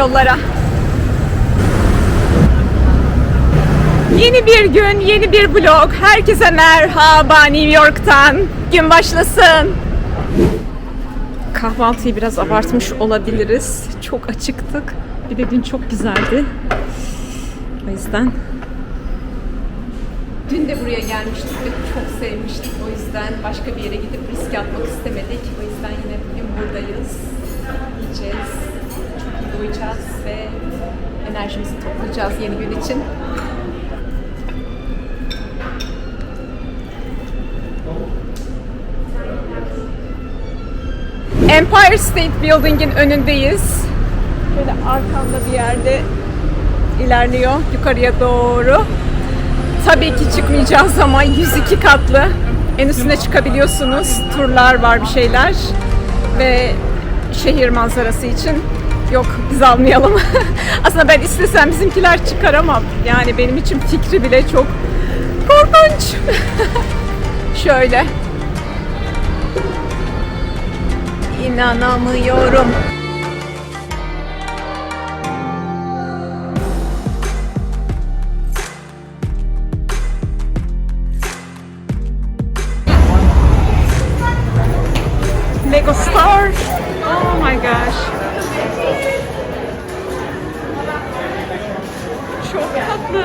yollara. Yeni bir gün, yeni bir vlog. Herkese merhaba New York'tan. Gün başlasın. Kahvaltıyı biraz abartmış olabiliriz. Çok acıktık. Bir de dün çok güzeldi. O yüzden Dün de buraya gelmiştik ve çok sevmiştik. O yüzden başka bir yere gidip risk atmak istemedik. O yüzden yine bugün buradayız. Yiyeceğiz. Doyacağız ve enerjimizi toplayacağız yeni gün için. Empire State Building'in önündeyiz. Böyle arkamda bir yerde ilerliyor yukarıya doğru. Tabii ki çıkmayacağız ama 102 katlı. En üstüne çıkabiliyorsunuz. Turlar var bir şeyler. Ve şehir manzarası için yok biz almayalım. Aslında ben istesem bizimkiler çıkar ama yani benim için fikri bile çok korkunç. Şöyle. İnanamıyorum. Çok tatlı.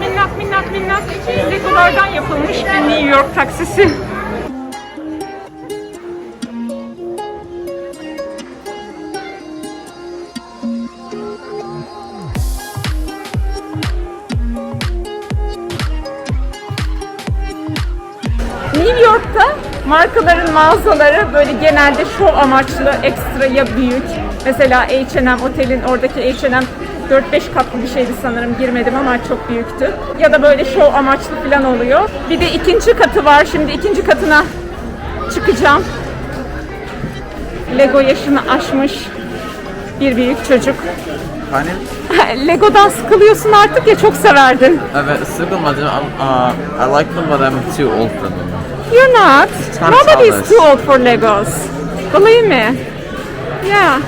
Minnak minnak minnak Legolardan yapılmış bir New York taksisi. New York'ta markaların mağazaları böyle genelde şov amaçlı ekstra ya büyük. Mesela H&M otelin oradaki H&M 4-5 katlı bir şeydi sanırım girmedim ama çok büyüktü. Ya da böyle şov amaçlı falan oluyor. Bir de ikinci katı var. Şimdi ikinci katına çıkacağım. Lego yaşını aşmış bir büyük çocuk. Hani? Lego'dan sıkılıyorsun artık ya çok severdin. Evet, sıkılmadım. I'm, uh, I like them but I'm too old for them. You're not. Nobody is too old for Legos. Believe me. Yeah.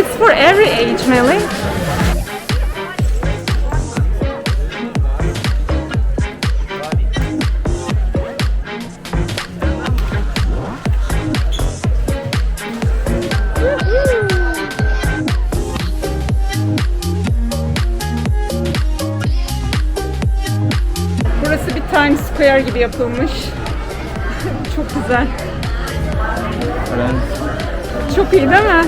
It's for every age, Melly. Burası bir Times Square gibi yapılmış. Çok güzel. Çok iyi değil mi?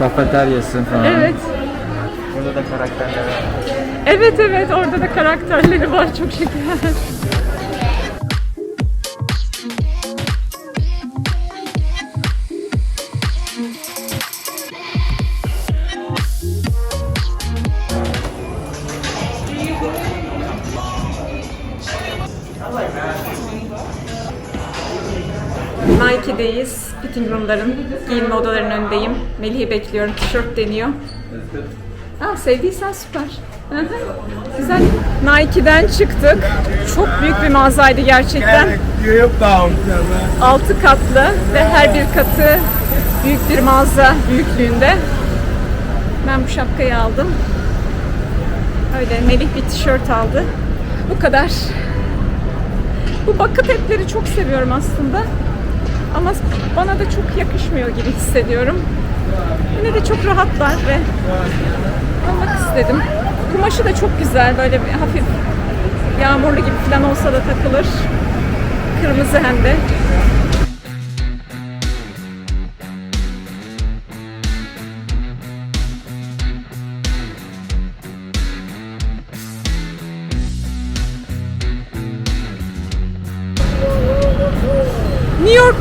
Kafeteryası falan. Evet. Burada da karakterler var. Evet evet orada da karakterleri var çok şeker. Fitting room'ların giyinme odalarının önündeyim. Melih'i bekliyorum. Tişört deniyor. Aa, sevdiysen süper. Güzel. Nike'den çıktık. Çok büyük bir mağazaydı gerçekten. Altı katlı ve her bir katı büyük bir mağaza büyüklüğünde. Ben bu şapkayı aldım. Öyle Melih bir tişört aldı. Bu kadar. Bu bucket hat'leri çok seviyorum aslında. Ama bana da çok yakışmıyor gibi hissediyorum. Yine de çok rahatlar ve almak istedim. Kumaşı da çok güzel. Böyle bir hafif yağmurlu gibi falan olsa da takılır. Kırmızı hem de.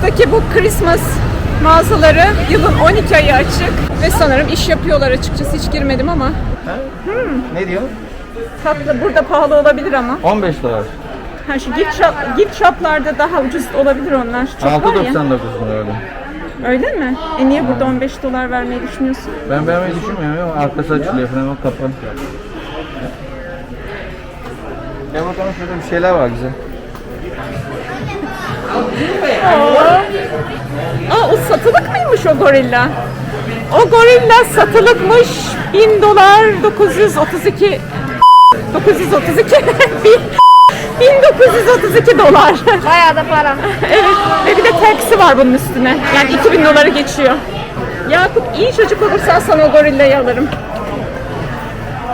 York'taki bu Christmas mağazaları yılın 12 ayı açık ve sanırım iş yapıyorlar açıkçası hiç girmedim ama Ne diyor? tatlı burada pahalı olabilir ama 15 dolar. ha şu gift shop gift shop'larda daha ucuz olabilir onlar. Çok var ya. 6.99 mu öyle? Öyle mi? E niye burada 15 dolar vermeyi düşünüyorsun? Ben beğenmeyi düşünmüyorum ama arkası açılıyor falan o kapan. Gel bakalım şurada bir şeyler var güzel. Oo, satılık mıymış o gorilla? O gorilla satılıkmış. 1000 dolar 932 932 bin- 1932 dolar. Bayağı da para. evet. Ve bir de taksi var bunun üstüne. Yani 2000 doları geçiyor. Yakup iyi çocuk olursan sana o gorillayı alırım.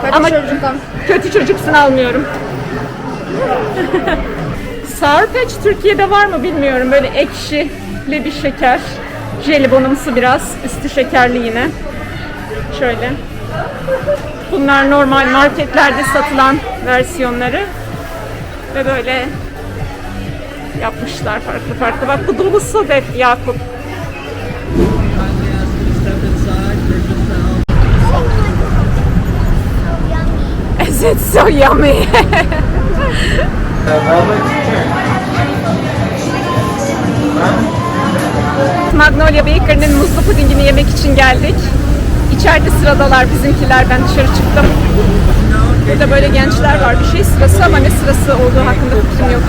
Kötü Ama- çocuktan. Kötü çocuksun almıyorum. Patch Türkiye'de var mı bilmiyorum. Böyle ekşili bir şeker. Jelibonumsu biraz. Üstü şekerli yine. Şöyle. Bunlar normal marketlerde satılan versiyonları. Ve böyle yapmışlar farklı farklı. Bak bu dolu sodet Yakup. Is it so yummy? Magnolia Baker'ın muzlu pudingini yemek için geldik. İçeride sıradalar bizimkiler. Ben dışarı çıktım. Burada böyle gençler var. Bir şey sırası ama ne sırası olduğu hakkında fikrim yok.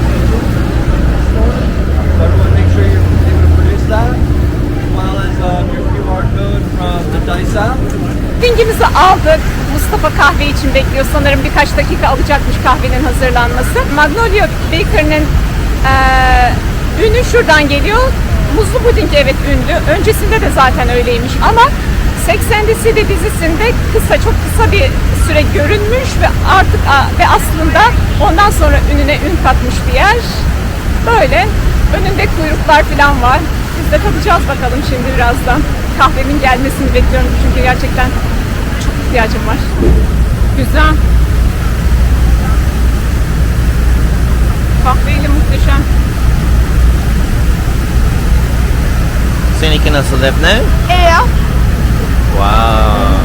Pudingimizi aldık. Mustafa kahve için bekliyor. Sanırım birkaç dakika alacakmış kahvenin hazırlanması. Magnolia Baker'ın ünü şuradan geliyor. Muzlu puding evet ünlü. Öncesinde de zaten öyleymiş ama 80'li CD dizisinde kısa çok kısa bir süre görünmüş ve artık ve aslında ondan sonra ününe ün katmış bir yer. Böyle önünde kuyruklar falan var. Biz de tadacağız bakalım şimdi birazdan. Kahvemin gelmesini bekliyorum çünkü gerçekten çok ihtiyacım var. Güzel. Kahveyle muhteşem. Seninki nasıl Defne? E ya. Wow.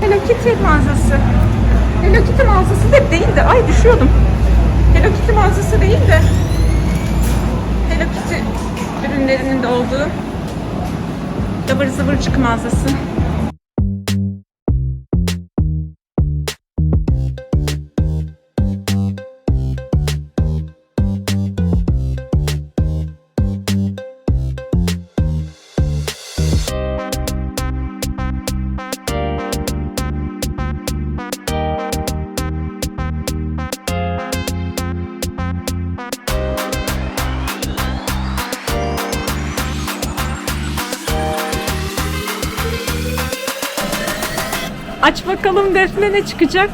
Hello Kitty mağazası. Hello Kitty mağazası da değil de ay düşüyordum. Hello Kitty mağazası değil de Hello Kitty ürünlerinin de olduğu ıvır zıvırcık mağazası. Aç bakalım Defne ne çıkacak?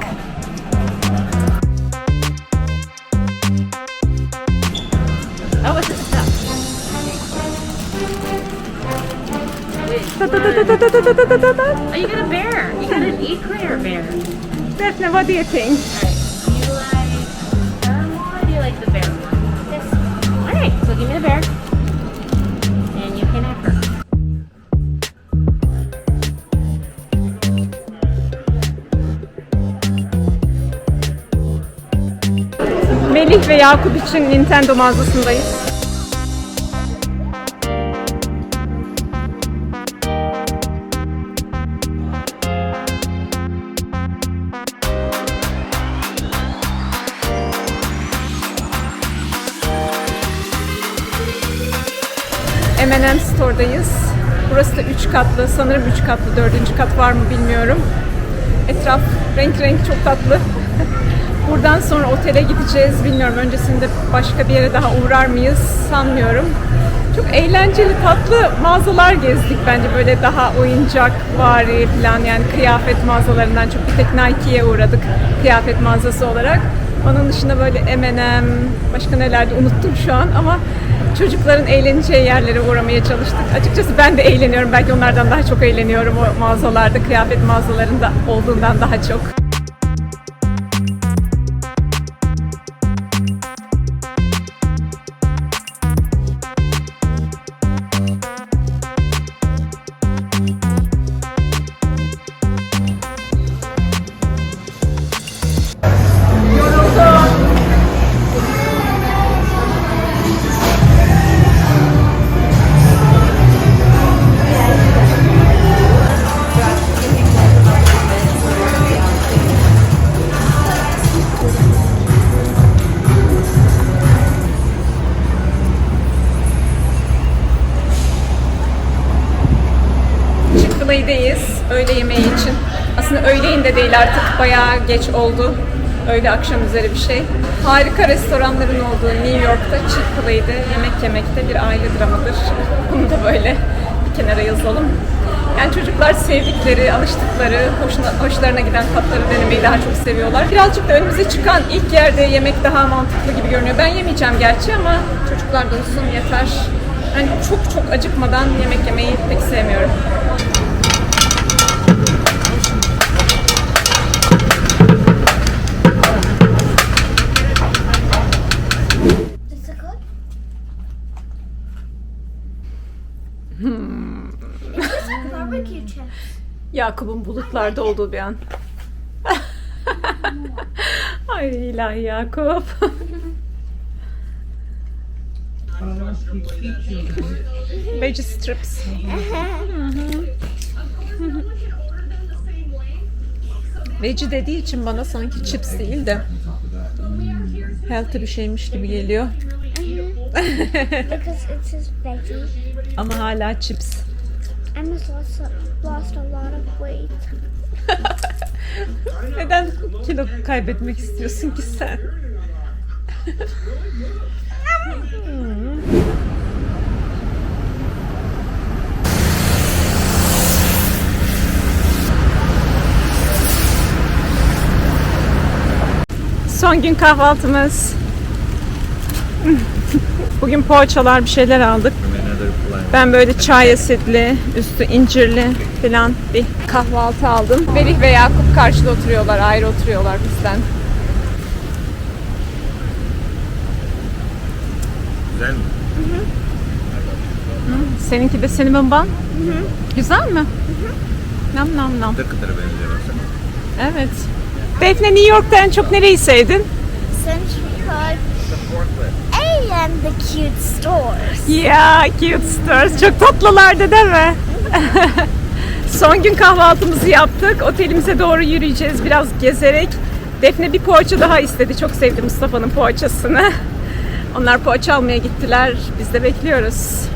Oh, you got a bear. You got an eclair bear. Defne, what do you? Do you like the bear one? This one. All so give me the bear. Melih ve Yakup için Nintendo mağazasındayız. M&M Store'dayız. Burası da 3 katlı. Sanırım 3 katlı. 4. kat var mı bilmiyorum. Etraf renk renk çok tatlı. Buradan sonra otele gideceğiz. Bilmiyorum öncesinde başka bir yere daha uğrar mıyız sanmıyorum. Çok eğlenceli, tatlı mağazalar gezdik bence böyle daha oyuncak vari falan yani kıyafet mağazalarından çok bir tek Nike'ye uğradık kıyafet mağazası olarak. Onun dışında böyle M&M, başka nelerde unuttum şu an ama çocukların eğleneceği yerlere uğramaya çalıştık. Açıkçası ben de eğleniyorum. Belki onlardan daha çok eğleniyorum o mağazalarda, kıyafet mağazalarında olduğundan daha çok. Bayağı geç oldu. Öğle akşam üzeri bir şey. Harika restoranların olduğu New York'ta Chick-fil-A'de yemek yemekte bir aile dramadır. Bunu da böyle bir kenara yazalım. Yani çocuklar sevdikleri, alıştıkları, hoşuna, hoşlarına giden tatları denemeyi daha çok seviyorlar. Birazcık da önümüze çıkan ilk yerde yemek daha mantıklı gibi görünüyor. Ben yemeyeceğim gerçi ama çocuklar doysun yeter. Yani çok çok acıkmadan yemek yemeyi pek sevmiyorum. Chips. Yakup'un bulutlarda olduğu bir an. Ay ilahi Yakup. Veggie strips. Veggie dediği için bana sanki chips değil de healthy bir şeymiş gibi geliyor. Because it says veggie. Ama hala chips. Emma's lost lost a lot of weight. Neden kilo kaybetmek istiyorsun ki sen? Son gün kahvaltımız. Bugün poğaçalar bir şeyler aldık. Ben böyle çay asidli, üstü incirli falan bir kahvaltı aldım. Melih ve Yakup karşıda oturuyorlar, ayrı oturuyorlar bizden. Güzel mi? Seninki de cinnamon bun. Güzel mi? Nam nam nam. Kıtır kıtır benziyor mesela. Evet. Defne New York'ta en çok nereyi sevdin? Century Code. And the cute stores. Ya cute stores. Çok tatlılardı değil mi? Son gün kahvaltımızı yaptık. Otelimize doğru yürüyeceğiz biraz gezerek. Defne bir poğaça daha istedi. Çok sevdi Mustafa'nın poğaçasını. Onlar poğaça almaya gittiler. Biz de bekliyoruz.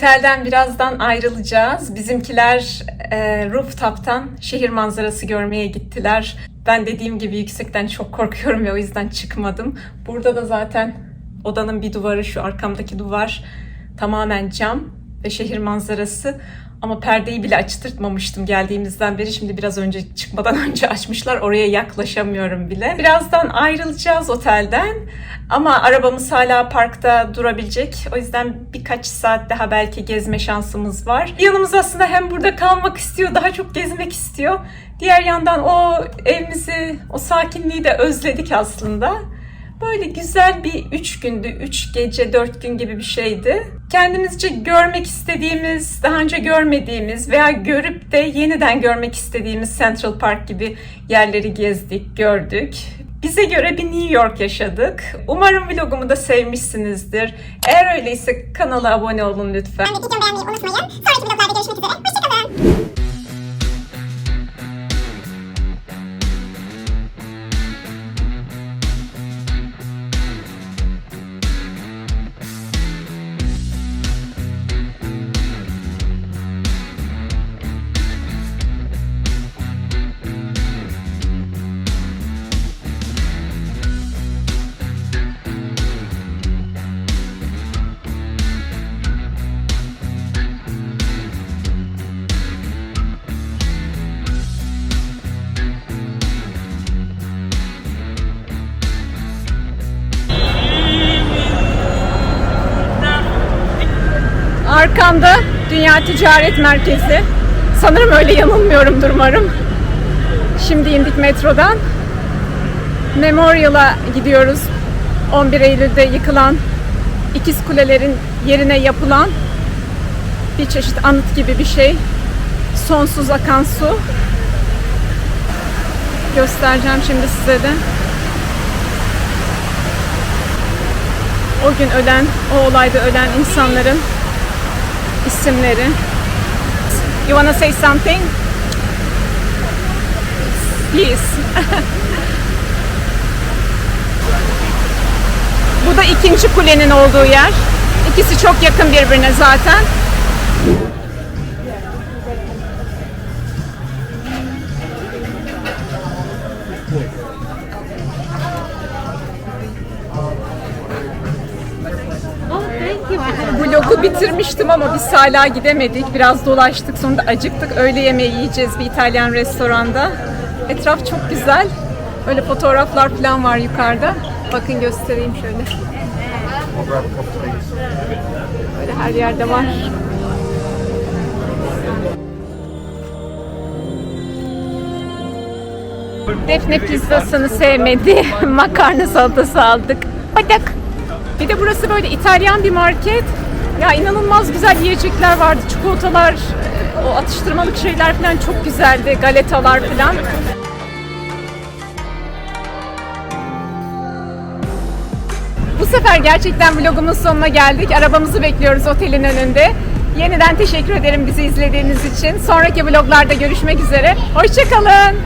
Otelden birazdan ayrılacağız. Bizimkiler e, rooftop'tan şehir manzarası görmeye gittiler. Ben dediğim gibi yüksekten çok korkuyorum ve o yüzden çıkmadım. Burada da zaten odanın bir duvarı, şu arkamdaki duvar tamamen cam ve şehir manzarası. Ama perdeyi bile açtırtmamıştım geldiğimizden beri. Şimdi biraz önce çıkmadan önce açmışlar. Oraya yaklaşamıyorum bile. Birazdan ayrılacağız otelden. Ama arabamız hala parkta durabilecek. O yüzden birkaç saat daha belki gezme şansımız var. Yanımız aslında hem burada kalmak istiyor, daha çok gezmek istiyor. Diğer yandan o evimizi, o sakinliği de özledik aslında. Böyle güzel bir üç gündü, üç gece, dört gün gibi bir şeydi. Kendimizce görmek istediğimiz, daha önce görmediğimiz veya görüp de yeniden görmek istediğimiz Central Park gibi yerleri gezdik, gördük. Bize göre bir New York yaşadık. Umarım vlogumu da sevmişsinizdir. Eğer öyleyse kanala abone olun lütfen. Videomu beğenmeyi unutmayın. Sonraki vloglarda görüşmek üzere. Arkamda Dünya Ticaret Merkezi. Sanırım öyle yanılmıyorumdur umarım. Şimdi indik metrodan. Memorial'a gidiyoruz. 11 Eylül'de yıkılan ikiz kulelerin yerine yapılan bir çeşit anıt gibi bir şey. Sonsuz akan su. Göstereceğim şimdi size de. O gün ölen, o olayda ölen insanların isimleri. You wanna say something? Please. Bu da ikinci kulenin olduğu yer. İkisi çok yakın birbirine zaten. Oh, Vlogu bitirmiştim ama biz hala gidemedik. Biraz dolaştık sonra acıktık. Öğle yemeği yiyeceğiz bir İtalyan restoranda. Etraf çok güzel. Öyle fotoğraflar falan var yukarıda. Bakın göstereyim şöyle. Böyle her yerde var. Defne pizzasını sevmedi. Makarna salatası aldık. Badak. Bir de burası böyle İtalyan bir market. Ya inanılmaz güzel yiyecekler vardı. Çikolatalar, o atıştırmalık şeyler falan çok güzeldi. Galetalar falan. Bu sefer gerçekten vlogumun sonuna geldik. Arabamızı bekliyoruz otelin önünde. Yeniden teşekkür ederim bizi izlediğiniz için. Sonraki vloglarda görüşmek üzere. Hoşçakalın.